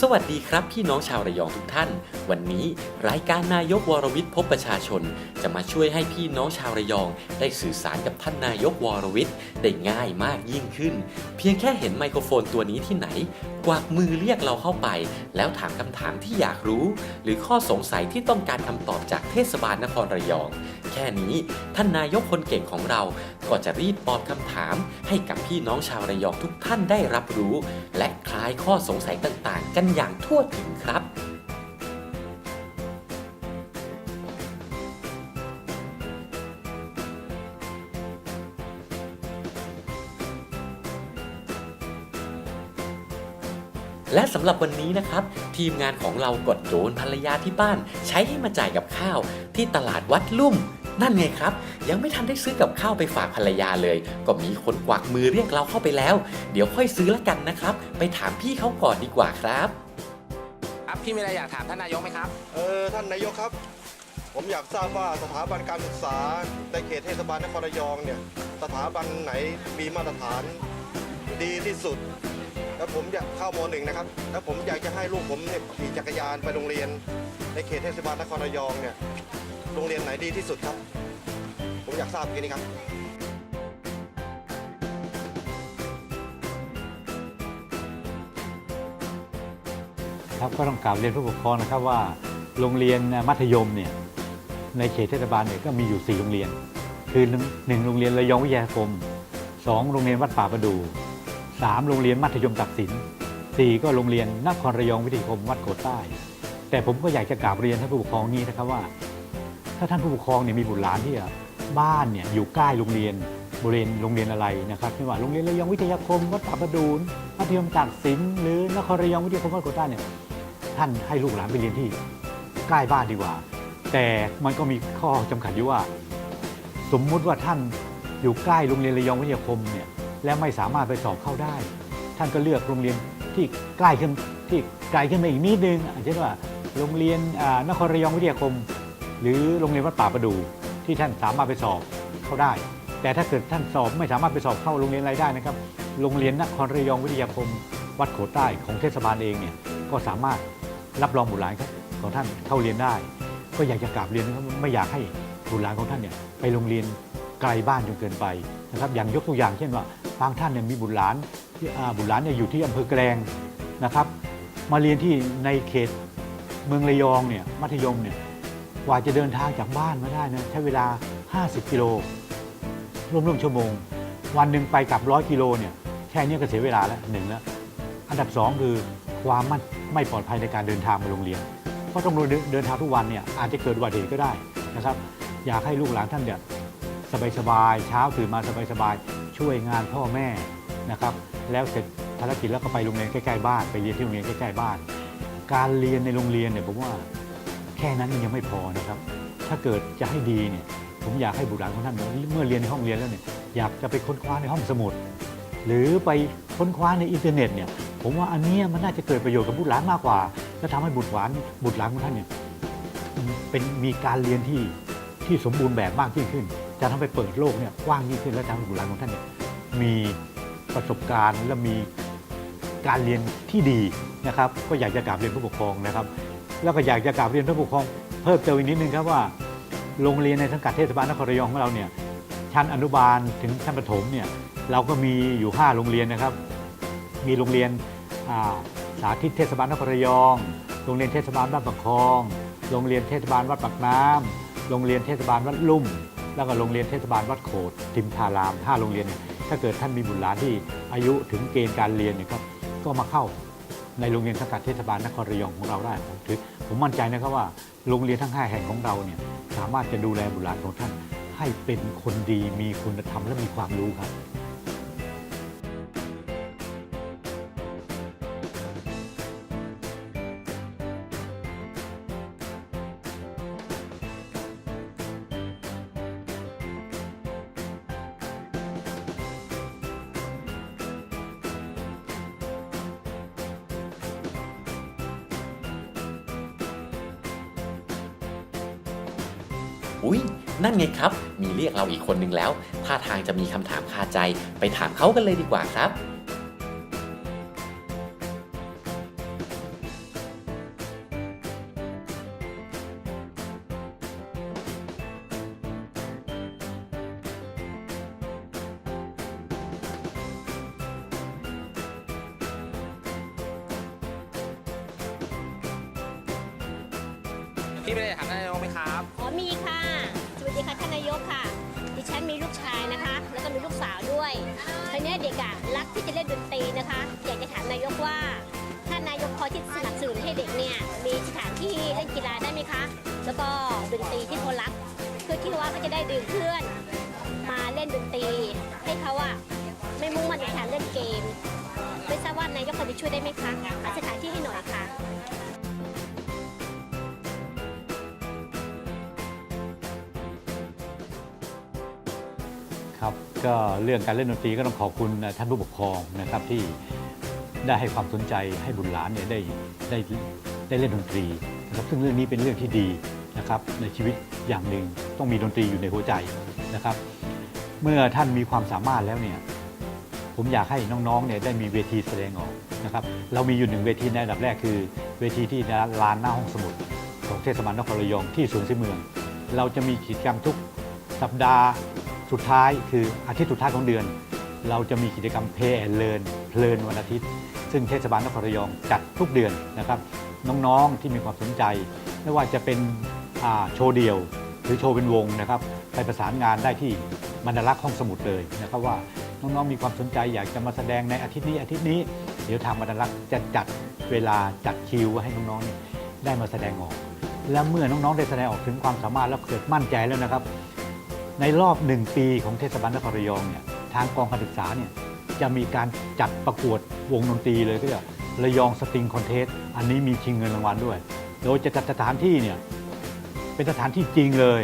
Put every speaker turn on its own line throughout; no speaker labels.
สวัสดีครับพี่น้องชาวระยองทุกท่าน วันนี้รายการนายกวรวิทย์พบประชาชน จะมาช่วยให้พี่น้องชาวระยอง ได้สื่อสารกับท่านนายกวรวิทย์ได้ง่ายมากยิ่งขึ้น เพียงแค่เห็นไมโครโฟนตัวนี้ที่ไหน กวักมือเรียกเราเข้าไป แล้วถามคำถามที่อยากรู้ หรือข้อสงสัยที่ต้องการคำตอบจากเทศบาลนครระยอง แค่นี้ ท่านนายกคนเก่งของเราก็จะรีบตอบคำถาม ให้กับพี่น้องชาวระยองทุกท่านได้รับรู้ และคลายข้อสงสัยต่างๆ กันอย่างทั่วถึงครับและสำหรับวันนี้นะครับ ทีมงานของเรากดโดนภรรยาที่บ้าน ใช้ให้มาจ่ายกับข้าว ที่ตลาดวัดลุ่ม นั่นไงครับ ยังไม่ทันได้ซื้อกับข้าวไปฝากภรรยาเลย ก็มีคนกวักมือเรียกเราเข้าไปแล้ว เดี๋ยวค่อยซื้อละกันนะครับ ไปถามพี่เขาก่อนดีกว่าครับ
ครับพี่มีอะไรอยากถามท่านนายกไหมครับ
เออท่านนายกครับ ผมอยากทราบว่าสถาบันการศึกษาในเขตเทศบาลนครระยองเนี่ยสถาบันไหนมีมาตรฐานดีที่สุด แล้วผมอยากเข้ามหนึ่งนะครับ แล้วผมอยากจะให้ลูกผมเนี่ยขี่จักรยานไปโรงเรียน ในเขตเทศบาลนครระยองเนี่ย โรงเรียนไหนดีที่สุดครับ ผมอยากทราบแค่นี้ครับ
ครับก็ต้องกราบเรียนผู้ปกครองนะครับว่าโรงเรียนมัธยมเนี่ยในเขตเทศบาลเนี่ยก็มีอยู่ 4 โรงเรียน คือหนึ่งโรงเรียนระยองวิทยาคม 2 โรงเรียนวัดป่าประดู 3 โรงเรียนมัธยมตักสิน 4 ก็โรงเรียนนครระยองวิทยาคมวัดโขดใต้ แต่ผมก็อยากจะกราบเรียนท่านผู้ปกครองนี้นะครับว่า ถ้าท่านผู้ปกครองเนี่ยมีบุตรหลานที่บ้านเนี่ยอยู่ใกล้โรงเรียนบริเวณโรงเรียนอะไรนะครับไม่ว่าโรงเรียนระยองวิทยาคมวัดป่าประดูนมัธยมตากสินหรือนครระยองวิทยาคมวัดโขดใต้เนี่ยท่านให้ลูกหลานไปเรียนที่ใกล้บ้านดีกว่า แต่มันก็มีข้อจำกัดอยู่ว่า สมมุติว่าท่านอยู่ใกล้โรงเรียนระยองวิทยาคมเนี่ยและไม่สามารถไปสอบเข้าได้ ท่านก็เลือกโรงเรียนที่ใกล้ขึ้นที่ไกลขึ้นมาอีกนิดนึงอาเช่นว่าโรงเรียนอ่านครระยองวิทยาคม หรือโรงเรียนวัดป่าประดูที่ท่านสามารถไปสอบเข้าได้ แต่ถ้าเกิดท่านสอบไม่สามารถไปสอบเข้าโรงเรียนอะไรได้นะครับ โรงเรียนนครระยองวิทยาคม วัดโขใต้ของเทศบาลเองเนี่ยก็สามารถรับรองบุตรหลานของท่านเข้าเรียนได้ ก็อยากจะกราบเรียนนะครับไม่อยากให้บุตรหลานของท่านเนี่ยไปโรงเรียนไกลบ้านจนเกินไปนะครับอย่างยกตัวอย่างเช่นว่าบางท่านเนี่ยมีบุตรหลานที่บุตรหลานเนี่ยอยู่ที่อำเภอแกลงนะครับ มาเรียนที่ในเขตเมืองระยองเนี่ยมัธยมเนี่ย กว่าจะเดินทางจากบ้านมาได้นะใช้เวลา 50 กิโลร่วมๆชั่วโมง วันหนึ่งไปกลับร้อยกิโลเนี่ยแค่นี้ก็เสียเวลาแล้วหนึ่งแล้วอันดับสองคือความมั่นไม่ปลอดภัยในการเดินทางมาโรงเรียน เพราะต้องเดินเดินทางทุกวันเนี่ยอาจจะเกิดอุบัติเหตุก็ได้นะครับอยากให้ลูกหลานท่านเนี่ยสบายๆเช้าตื่นมาสบายๆช่วยงานพ่อแม่นะครับแล้วเสร็จภารกิจแล้วก็ไปโรงเรียนใกล้ๆบ้าน ไปเรียนที่โรงเรียนใกล้ๆบ้าน การเรียนในโรงเรียนเนี่ยผมว่า ค่นั้นยังไม่พอนะครับ ถ้าเกิดจะให้ดีเนี่ยผมอยากให้บุตรหลานของท่านเมื่อเรียนในห้องเรียนแล้วเนี่ยอยากจะไปค้นคว้าในห้องสมุด หรือไปค้นคว้าในอินเทอร์เน็ตเนี่ยผมว่าอันนี้มันน่าจะเกิดประโยชน์กับบุตรหลานมากกว่า และทำให้บุตรหลานบุตรหลานของท่านเนี่ยเป็นมีการเรียนที่ที่สมบูรณ์แบบมากยิ่งขึ้น จะทำให้เปิดโลกเนี่ยกว้างยิ่งขึ้นและทำให้บุตรหลานของท่านเนี่ยมีประสบการณ์และมีการเรียนที่ดีนะครับ ก็อยากจะกราบเรียนผู้ปกครองนะครับ แล้วก็อยากจะกราบเรียนผู้ปกครองเพิ่มเติมอีกนิดนึงครับว่า โรงเรียนในสังกัดเทศบาลนครระยองของเราเนี่ยชั้นอนุบาลถึงชั้นประถมเนี่ยเราก็มีอยู่ 5 โรงเรียนนะครับ มีโรงเรียนาสาธิตเทศบาลนครระยอง โรงเรียนเทศบาลบ้านปักคลอง โรงเรียนเทศบาลวัดปากน้ำโรงเรียนเทศบาลวัดลุ่ม แล้วก็โรงเรียนเทศบาลวัดโขดทิมทาราม 5 โรงเรียนเนี่ยถ้าเกิดท่านมีบุตรหลานที่อายุถึงเกณฑ์การเรียนเนี่ยครับก็มาเข้า ในโรงเรียนสังกัดเทศบาลนครระยองของเราได้ผมถือผมมั่นใจนะครับว่าโรงเรียนทั้ง 5 แห่งของเราเนี่ยสามารถจะดูแลบุตรหลานของท่าน ให้เป็นคนดีมีคุณธรรมและมีความรู้ครับ
อุ๊ย นั่นไงครับ มีเรียกเราอีกคนนึงแล้ว ท่าทางจะมีคำถามคาใจ ไปถามเขากันเลยดีกว่าครับ
พี่ไม่ได้ถามนายกไหมครับ
กอะรักที่จะเล่นดนตรีนะคะอยากจะถามนายกว่าท่านนายกพอที่สนับสนุนให้เด็กเนี่ยมีสถานที่เล่นกีฬาได้ไหมคะ แล้วก็ดนตรีที่เขารักเพื่อที่ว่าเขาจะได้ดึงเพื่อน มาเล่นดนตรีให้เขาอะไม่มุ่งมั่นในการเล่นเกมไม่ทราบว่านายกพอจะช่วยได้ไหมคะหาสถานที่ให้หน่อยค่ะ
ก็เรื่องการเล่นดนตรีก็ต้องขอบคุณท่านผู้ปกครองนะครับที่ได้ให้ความสนใจให้บุตรหลานเนี่ยได้ได้ได้เล่นดนตรีนะครับซึ่งเรื่องนี้เป็นเรื่องที่ดีนะครับในชีวิตอย่างหนึ่งต้องมีดนตรีอยู่ในหัวใจนะครับ เมื่อท่านมีความสามารถแล้วเนี่ยผมอยากให้น้องๆเนี่ยได้มีเวทีแสดงออกนะครับเรามีอยู่หนึ่งเวทีในอันดับแรกคือ เวทีที่ลานหน้าห้องสมุดของเทศบาลนครระยองที่สวนสิเมือง เราจะมีกิจกรรมทุกสัปดาห์ สุดท้ายคืออาทิตย์สุดท้ายของเดือน เราจะมีกิจกรรมเพล and Learn เพลินวันอาทิตย์ ซึ่งเทศบาลนครระยองจัดทุกเดือนนะครับ น้องๆที่มีความสนใจ ไม่ว่าจะเป็นโชว์เดี่ยว หรือโชว์เป็นวงนะครับไปประสานงานได้ที่บรรณารักษ์ห้องสมุดเลยนะครับว่าน้องๆมีความสนใจอยากจะมาแสดงในอาทิตย์นี้อาทิตย์นี้เดี๋ยวทางบรรณารักษ์จะจัดเวลาจัดคิวให้น้องๆได้มาแสดงออก และเมื่อน้องๆได้แสดงออกถึงความสามารถแล้วเกิดมั่นใจแล้วนะครับ ในรอบหนึ่งปีของเทศบาลนครระยองเนี่ยทางกองการศึกษาเนี่ยจะมีการจัดประกวดวงดนตรีเลยก็จะระยองสตริงคอนเทสอันนี้มีชิงเงินรางวัลด้วย โดยจะจัดสถานที่เนี่ยเป็นสถานที่จริงเลย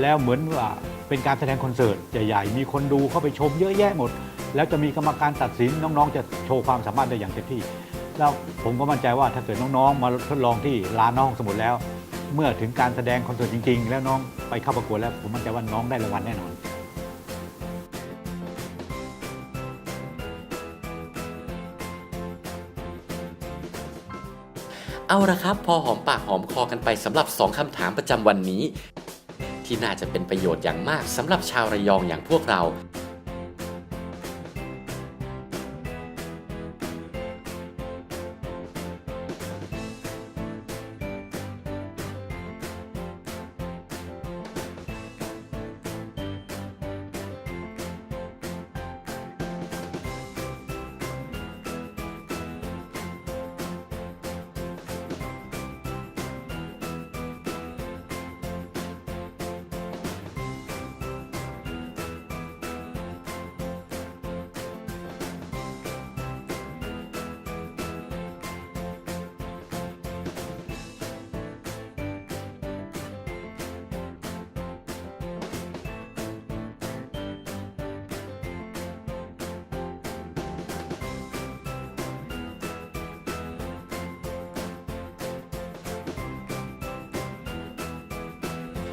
แล้วเหมือนว่าเป็นการแสดงคอนเสิร์ตใหญ่ๆมีคนดูเข้าไปชมเยอะแยะหมด แล้วจะมีกรรมการตัดสินน้องๆ จะโชว์ความสามารถได้อย่างเต็มที่ แล้วผมก็มั่นใจว่าถ้าเกิดน้องๆ มาทดลองที่ลานน้องสมุดแล้ว เมื่อถึงการแสดงคอนเสิร์ตจริง ๆ แล้วน้องไปเข้าประกวดแล้วผมมั่นใจว่าน้องได้รางวัลแน่นอน
เอาละครับ พอหอมปากหอมคอกันไปสำหรับ 2คำถามประจำวันนี้ ที่น่าจะเป็นประโยชน์อย่างมากสำหรับชาวระยองอย่างพวกเรา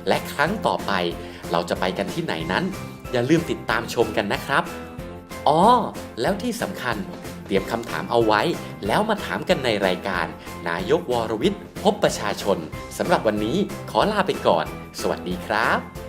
และครั้งต่อไป เราจะไปกันที่ไหนนั้น อย่าลืมติดตามชมกันนะครับอ๋อแล้วที่สำคัญ เตรียมคำถามเอาไว้ แล้วมาถามกันในรายการ นายกวรวิทย์ พบประชาชนสำหรับวันนี้ขอลาไปก่อน สวัสดีครับ